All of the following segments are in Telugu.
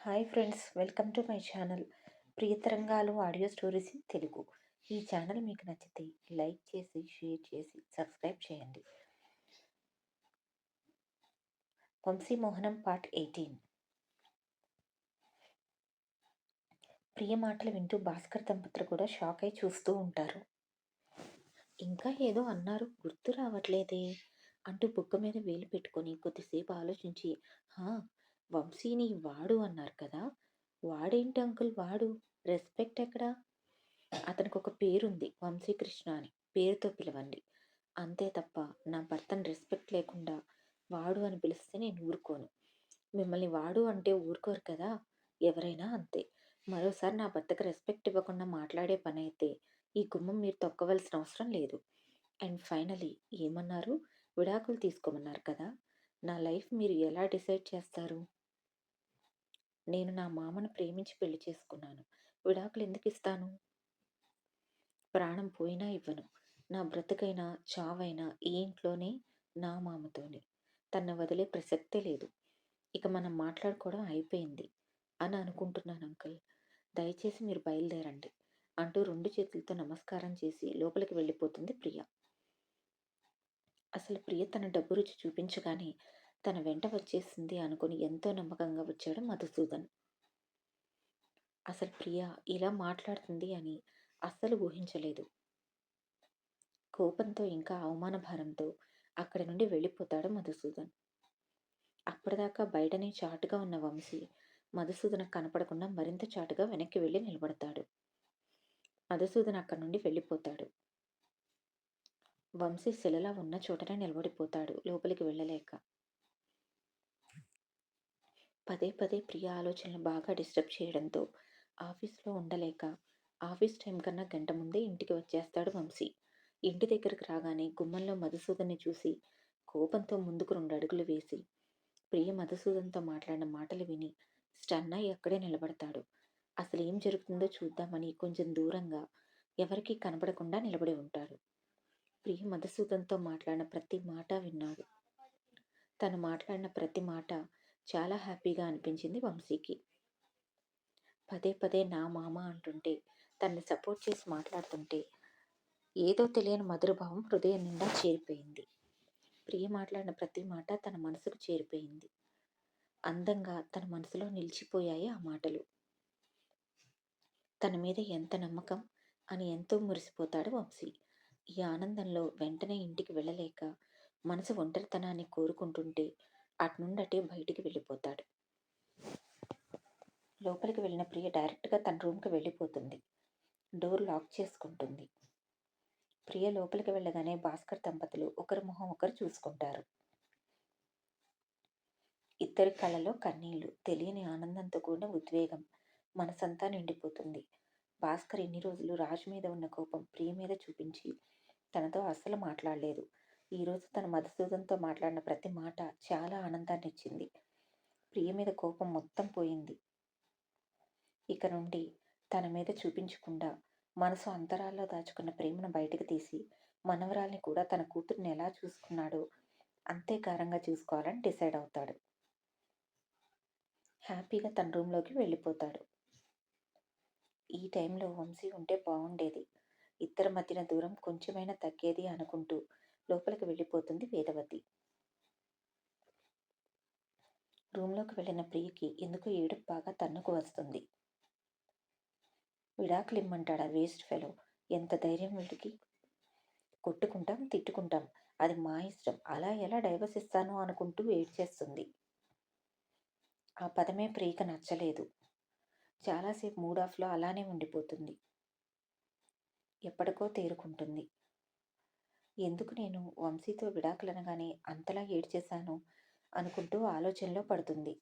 Hi friends welcome to my channel Priyatarangalu audio stories in Telugu. ఈ ఛానల్ మీకు నచ్చితే లైక్ చేసి షేర్ చేసి సబ్స్క్రైబ్ చేయండి. Vamsi Mohanam part eighteen. ప్రియ మాటలు వింటూ భాస్కర్ దంపతులు కూడా షాక్ అయి చూస్తూ ఉంటారు. ఇంకా ఏదో అన్నారు గుర్తు రావట్లేదే అంటూ బుగ్గ మీద వేలు పెట్టుకొని కొద్దిసేపు ఆలోచించి హా వంశీని వాడు అన్నారు కదా! వాడేంటి అంకుల్ వాడు? రెస్పెక్ట్ ఎక్కడా? అతనికి ఒక పేరుంది వంశీకృష్ణ అని. పేరుతో పిలవండి. అంతే తప్ప నా భర్తను రెస్పెక్ట్ లేకుండా వాడు అని పిలిస్తే నేను ఊరుకోను. మిమ్మల్ని వాడు అంటే ఊరుకోరు కదా! ఎవరైనా అంతే. మరోసారి నా భర్తకు రెస్పెక్ట్ ఇవ్వకుండా మాట్లాడే పని అయితే ఈ గుమ్మం మీరు తొక్కవలసిన అవసరం లేదు. అండ్ ఫైనలీ ఏమన్నారు? విడాకులు తీసుకోమన్నారు కదా! నా లైఫ్ మీరు ఎలా డిసైడ్ చేస్తారు? నేను నా మామను ప్రేమించి పెళ్ళి చేసుకున్నాను. విడాకులు ఎందుకు ఇస్తాను? ప్రాణం పోయినా ఇవ్వను. నా బ్రతుకైనా చావైనా ఈ ఇంట్లోనే నా మామతోనే. తన వదిలే ప్రసక్తే లేదు. ఇక మనం మాట్లాడుకోవడం అయిపోయింది అని అనుకుంటున్నాను అంకుల్. దయచేసి మీరు బయలుదేరండి అంటూ రెండు చేతులతో నమస్కారం చేసి లోపలికి వెళ్ళిపోతుంది ప్రియ. అసలు ప్రియ తన డబ్బు రుచి చూపించగానే తన వెంట వచ్చేసింది అనుకుని ఎంతో నమ్మకంగా వచ్చాడు మధుసూదన్. అసలు ప్రియ ఇలా మాట్లాడుతుంది అని అస్సలు ఊహించలేదు. కోపంతో ఇంకా అవమాన భారంతో అక్కడి నుండి వెళ్ళిపోతాడు మధుసూదన్. అప్పటిదాకా బయటనే చాటుగా ఉన్న వంశీ మధుసూదన కనపడకుండా మరింత చాటుగా వెనక్కి వెళ్ళి నిలబడతాడు. మధుసూదన్ అక్కడి నుండి వెళ్ళిపోతాడు. వంశీ శిలలా ఉన్న చోటనే నిలబడిపోతాడు లోపలికి వెళ్ళలేక. పదే పదే ప్రియ ఆలోచనలు బాగా డిస్టర్బ్ చేయడంతో ఆఫీస్లో ఉండలేక ఆఫీస్ టైం కన్నా గంట ముందే ఇంటికి వచ్చేస్తాడు వంశీ. ఇంటి దగ్గరకు రాగానే గుమ్మంలో మధుసూదన్ని చూసి కోపంతో ముందుకు రెండు అడుగులు వేసి ప్రియ మధుసూదన్తో మాట్లాడిన మాటలు విని స్టన్ అయి అక్కడే నిలబడతాడు. అసలు ఏం జరుగుతుందో చూద్దామని కొంచెం దూరంగా ఎవరికీ కనబడకుండా నిలబడి ఉంటాడు. ప్రియ మధుసూదన్తో మాట్లాడిన ప్రతి మాట విన్నాడు. తను మాట్లాడిన ప్రతి మాట చాలా హ్యాపీగా అనిపించింది వంశీకి. పదే పదే నా మామ అంటుంటే తన్ని సపోర్ట్ చేసి మాట్లాడుతుంటే ఏదో తెలియని మధురభావం హృదయం నిండా చేరిపోయింది. ప్రియ మాట్లాడిన ప్రతి మాట తన మనసుకు చేరిపోయింది. అందంగా తన మనసులో నిలిచిపోయాయి ఆ మాటలు. తన మీద ఎంత నమ్మకం అని ఎంతో మురిసిపోతాడు వంశీ. ఈ ఆనందంలో వెంటనే ఇంటికి వెళ్ళలేక మనసు ఒంటరితనాన్ని కోరుకుంటుంటే అటు నుండి అటే బయటికి వెళ్ళిపోతాడు. లోపలికి వెళ్ళిన ప్రియ డైరెక్ట్గా తన రూమ్కి వెళ్ళిపోతుంది. డోర్ లాక్ చేసుకుంటుంది. ప్రియ లోపలికి వెళ్ళగానే భాస్కర్ దంపతులు ఒకరి మొహం ఒకరు చూసుకుంటారు. ఇద్దరి కళ్ళలో కన్నీళ్ళు తెలియని ఆనందంతో కూడిన ఉద్వేగం మనసంతా నిండిపోతుంది. భాస్కర్ ఇన్ని రోజులు రాజు మీద ఉన్న కోపం ప్రియ మీద చూపించి తనతో అస్సలు మాట్లాడలేదు. ఈరోజు తన మధుసూదన్తో మాట్లాడిన ప్రతి మాట చాలా ఆనందాన్ని ఇచ్చింది ప్రియ మీద కోపం మొత్తం పోయింది. ఇక నుండి తన మీద చూపించకుండా మనసు అంతరాల్లో దాచుకున్న ప్రేమను బయటకు తీసి మనవరాల్ని కూడా తన కూతుర్ని ఎలా చూసుకున్నాడో అంతే కారంగా చూసుకోవాలని డిసైడ్ అవుతాడు. హ్యాపీగా తన రూమ్లోకి వెళ్ళిపోతాడు. ఈ టైంలో వంశీ ఉంటే బాగుండేది ఇద్దరి మధ్యన దూరం కొంచెమైనా తగ్గేది అనుకుంటూ లోపలికి వెళ్ళిపోతుంది వేదవతి. రూమ్లోకి వెళ్ళిన ప్రియకి ఎందుకో ఏడుపు బాగా తన్నుకు వస్తుంది. విడాకులు ఆ వేస్ట్ ఫెలో? ఎంత ధైర్యం వీడికి? కొట్టుకుంటాం తిట్టుకుంటాం. అది మా ఇష్టం. అలా ఎలా డైవర్స్ ఇస్తాను అనుకుంటూ ఏడ్చేస్తుంది ఆ పదమే ప్రియక నచ్చలేదు. చాలాసేపు మూడ్ ఆఫ్లో అలానే ఉండిపోతుంది. ఎప్పటికో తేరుకుంటుంది. ఎందుకు నేను వంశీతో విడాకులనగానే అంతలా ఏడ్చేశాను అనుకుంటూ ఆలోచనలో పడుతుంది.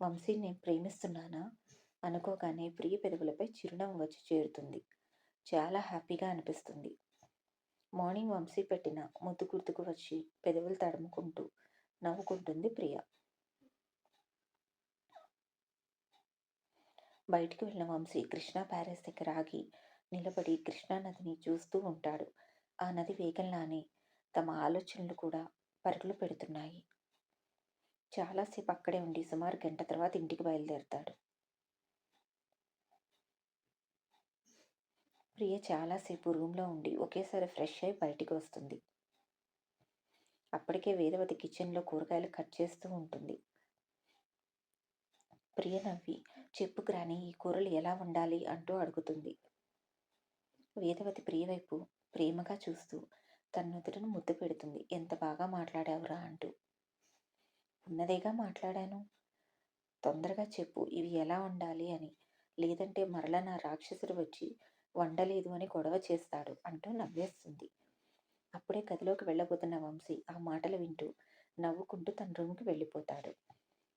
వంశీని నేను ప్రేమిస్తున్నానా? అనుకోగానే ప్రియ పెదవులపై చిరునవ్వు వచ్చి చేరుతుంది. చాలా హ్యాపీగా అనిపిస్తుంది. మార్నింగ్ వంశీ పెట్టిన ముద్దు గుర్తుకు వచ్చి పెదవులు తడుముకుంటూ నవ్వుకుంటుంది ప్రియ. బయటికి వెళ్ళిన వంశీ కృష్ణా ప్యారెస్ దగ్గర ఆగి నిలబడి కృష్ణానదిని చూస్తూ ఉంటాడు. ఆ నది వేగంలానే తమ ఆలోచనలు కూడా పరుగులు పెడుతున్నాయి. చాలాసేపు అక్కడే ఉండి సుమారు గంట తర్వాత ఇంటికి బయలుదేరుతాడు. ప్రియ చాలాసేపు రూమ్లో ఉండి ఒకేసారి ఫ్రెష్ అయి బయటికి వస్తుంది. అప్పటికే వేదవతి కిచెన్లో కూరగాయలు కట్ చేస్తూ ఉంటుంది. ప్రియ నవ్వి చెప్పు గ్రాని ఈ కూరలు ఎలా ఉండాలి అంటూ అడుగుతుంది. వేదవతి ప్రియ వైపు ప్రేమగా చూస్తూ తన నుదుటను ముద్దు పెడుతుంది. ఎంత బాగా మాట్లాడావురా అంటూ. ఉన్నదేగా మాట్లాడాను. తొందరగా చెప్పు. ఇవి ఎలా ఉండాలి అని. లేదంటే మరలా నా రాక్షసుడు వచ్చి వండలేదు అని గొడవ చేస్తాడు అంటూ నవ్వేస్తుంది. అప్పుడే గదిలోకి వెళ్ళబోతున్న వంశీ ఆ మాటలు వింటూ నవ్వుకుంటూ తన రూమ్కి వెళ్ళిపోతాడు.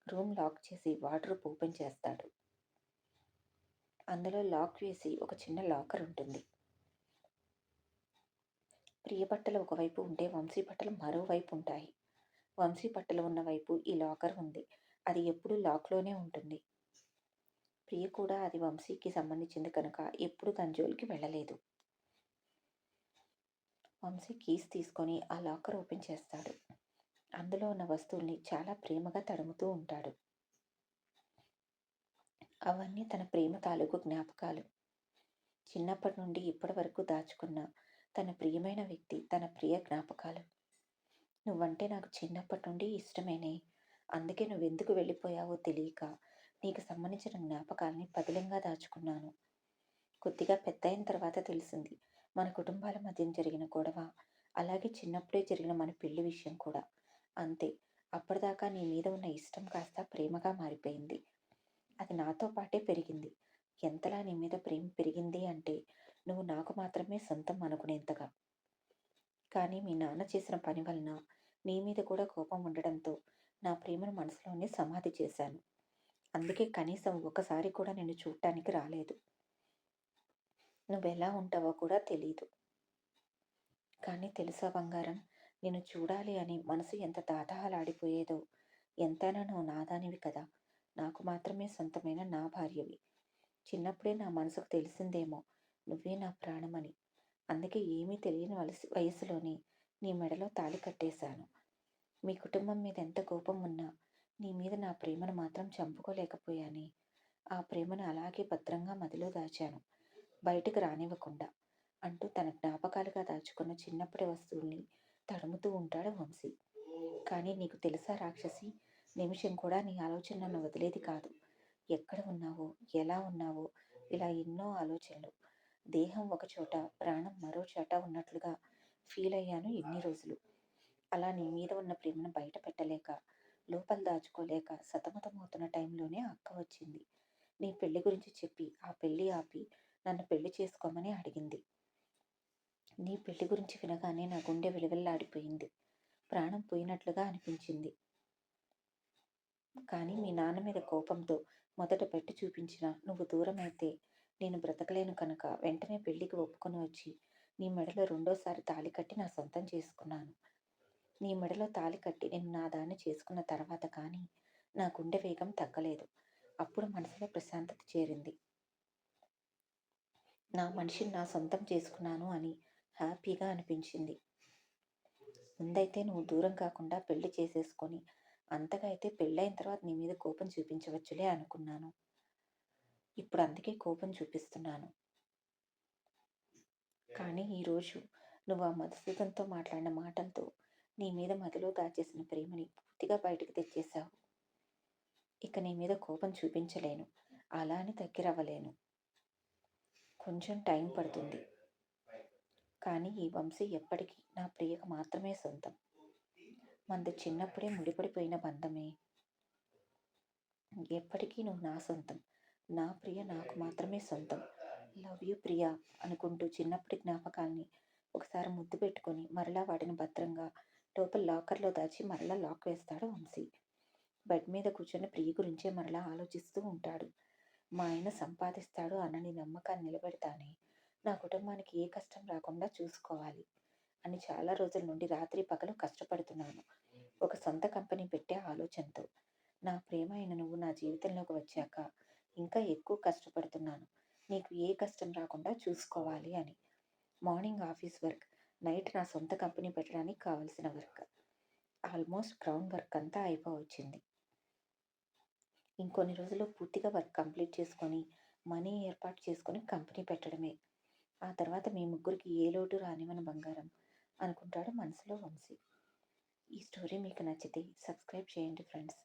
రూమ్ లాక్ చేసి వార్డ్రోబ్ ఓపెన్ చేస్తాడు. అందులో లాక్ వేసి ఒక చిన్న లాకర్ ఉంటుంది. ప్రియ బట్టలు ఒకవైపు ఉంటే వంశీ బట్టలు మరోవైపు ఉంటాయి. వంశీ బట్టలు ఉన్న వైపు ఈ లాకర్ ఉంది. అది ఎప్పుడూ లాక్లోనే ఉంటుంది. ప్రియ కూడా అది వంశీకి సంబంధించింది కనుక ఎప్పుడు తన జోలికి వెళ్ళలేదు. వంశీ కీస్ తీసుకొని ఆ లాకర్ ఓపెన్ చేస్తాడు. అందులో ఉన్న వస్తువుల్ని చాలా ప్రేమగా తడుముతూ ఉంటాడు. అవన్నీ తన ప్రేమ తాలూకు జ్ఞాపకాలు. చిన్నప్పటి నుండి ఇప్పటి వరకు దాచుకున్న తన ప్రియమైన వ్యక్తి తన ప్రియ జ్ఞాపకాలు. నువ్వంటే నాకు చిన్నప్పటి నుండి ఇష్టమేనే. అందుకే నువ్వెందుకు వెళ్ళిపోయావో తెలియక నీకు సంబంధించిన జ్ఞాపకాలని పదిలంగా దాచుకున్నాను. కొద్దిగా పెద్ద అయిన తర్వాత తెలిసింది. మన కుటుంబాల మధ్య జరిగిన గొడవ అలాగే చిన్నప్పుడే జరిగిన మన పెళ్ళి విషయం కూడా. అంతే అప్పటిదాకా నీ మీద ఉన్న ఇష్టం కాస్త ప్రేమగా మారిపోయింది. అది నాతో పాటే పెరిగింది. ఎంతలా నీ మీద ప్రేమ పెరిగింది అంటే నువ్వు నాకు మాత్రమే సొంతం అనుకునేంతగా. కానీ మీ నాన్న చేసిన పని వలన నీ మీద కూడా కోపం ఉండడంతో నా ప్రేమను మనసులోనే సమాధి చేశాను. అందుకే కనీసం ఒకసారి కూడా నేను చూడటానికి రాలేదు. నువ్వెలా ఉంటావో కూడా తెలీదు. కానీ తెలుసా బంగారం నేను చూడాలి అని మనసు ఎంత తాతహాలాడిపోయేదో ఎంతైనా నువ్వు నాదానివి కదా. నాకు మాత్రమే సొంతమైన నా భార్యవి. చిన్నప్పుడే నా మనసుకు తెలిసిందేమో నువ్వే నా ప్రాణమని. అందుకే ఏమీ తెలియని వలసి వయసులోనే నీ మెడలో తాళి కట్టేశాను. మీ కుటుంబం మీద ఎంత కోపం ఉన్నా నీ మీద నా ప్రేమను మాత్రం చంపుకోలేకపోయాని. ఆ ప్రేమను అలాగే భద్రంగా మదిలో దాచాను. బయటకు రానివ్వకుండా అంటూ తన జ్ఞాపకాలుగా దాచుకున్న చిన్నప్పటి వస్తువుల్ని తడుముతూ ఉంటాడు వంశీ. కానీ నీకు తెలుసా రాక్షసి నిమిషం కూడా నీ ఆలోచన నన్ను వదిలేది కాదు. ఎక్కడ ఉన్నావో ఎలా ఉన్నావో ఇలా ఎన్నో ఆలోచనలు. దేహం ఒకచోట ప్రాణం మరో చోట ఉన్నట్లుగా ఫీల్ అయ్యాను ఎన్ని రోజులు. అలా నీ మీద ఉన్న ప్రేమను బయట పెట్టలేక లోపల దాచుకోలేక సతమతమవుతున్న టైంలోనే అక్క వచ్చింది. నీ పెళ్ళి గురించి చెప్పి ఆ పెళ్ళి ఆపి నన్ను పెళ్ళి చేసుకోమని అడిగింది. నీ పెళ్ళి గురించి వినగానే నా గుండె వెలువెల్లాడిపోయింది. ప్రాణం పోయినట్లుగా అనిపించింది. కానీ మీ నాన్న మీద కోపంతో మొదట పెట్టి చూపించిన నువ్వు దూరమైతే నేను బ్రతకలేను కనుక వెంటనే పెళ్ళికి ఒప్పుకొని వచ్చి నీ మెడలో రెండోసారి తాళి కట్టి నా సొంతం చేసుకున్నాను. నీ మెడలో తాళి కట్టి నేను నా దాన్ని చేసుకున్న తర్వాత కానీ నా గుండె వేగం తగ్గలేదు. అప్పుడు మనసులో ప్రశాంతత చేరింది. నా మనిషిని నా సొంతం చేసుకున్నాను అని హ్యాపీగా అనిపించింది. ముందైతే నువ్వు దూరం కాకుండా పెళ్ళి చేసేసుకొని అంతగా అయితే పెళ్ళైన తర్వాత నీ మీద కోపం చూపించవచ్చులే అనుకున్నాను. ఇప్పుడు అందుకే కోపం చూపిస్తున్నాను. కానీ ఈరోజు నువ్వు ఆ మధుసూదన్తో మాట్లాడిన మాటలతో నీ మీద మదిలో దాచేసిన ప్రేమని పూర్తిగా బయటకు తెచ్చేశావు. ఇక నీ మీద కోపం చూపించలేను. అలా అని దగ్గరవ్వలేను. కొంచెం టైం పడుతుంది. కానీ ఈ వంశీ ఎప్పటికీ నా ప్రియకు మాత్రమే సొంతం. మంది చిన్నప్పుడే ముడిపడిపోయిన బంధమే. ఎప్పటికీ నువ్వు నా సొంతం. నా ప్రియ నాకు మాత్రమే సొంతం. లవ్ యూ ప్రియా అనుకుంటూ చిన్నప్పటి జ్ఞాపకాల్ని ఒకసారి ముద్దు పెట్టుకొని మరలా వాటిని భద్రంగా లోపల లాకర్లో దాచి మరలా లాక్ వేస్తాడు వంశీ. బెడ్ మీద కూర్చొని ప్రియ గురించే మరలా ఆలోచిస్తూ ఉంటాడు. మా ఆయన సంపాదిస్తాడు అన్నని నమ్మకాన్ని నిలబెడతానే నా కుటుంబానికి ఏ కష్టం రాకుండా చూసుకోవాలి అని చాలా రోజుల నుండి రాత్రి పగలు కష్టపడుతున్నాను. ఒక సొంత కంపెనీ పెట్టే ఆలోచనతో నా ప్రేమ అయిన నువ్వు నా జీవితంలోకి వచ్చాక ఇంకా ఎక్కువ కష్టపడుతున్నాను. నీకు ఏ కష్టం రాకుండా చూసుకోవాలి అని. Morning office work. నైట్ నా సొంత కంపెనీ పెట్టడానికి కావాల్సిన వర్క్. ఆల్మోస్ట్ గ్రౌండ్ వర్క్ అంతా అయిపోవచ్చింది. ఇంకొన్ని రోజుల్లో పూర్తిగా వర్క్ కంప్లీట్ చేసుకొని మనీ ఏర్పాటు చేసుకొని కంపెనీ పెట్టడమే. ఆ తర్వాత మీ ముగ్గురికి ఏ లోటు రానివన బంగారం అనుకుంటాడు మనసులో వంశీ. ఈ స్టోరీ మీకు నచ్చితే సబ్స్క్రైబ్ చేయండి ఫ్రెండ్స్.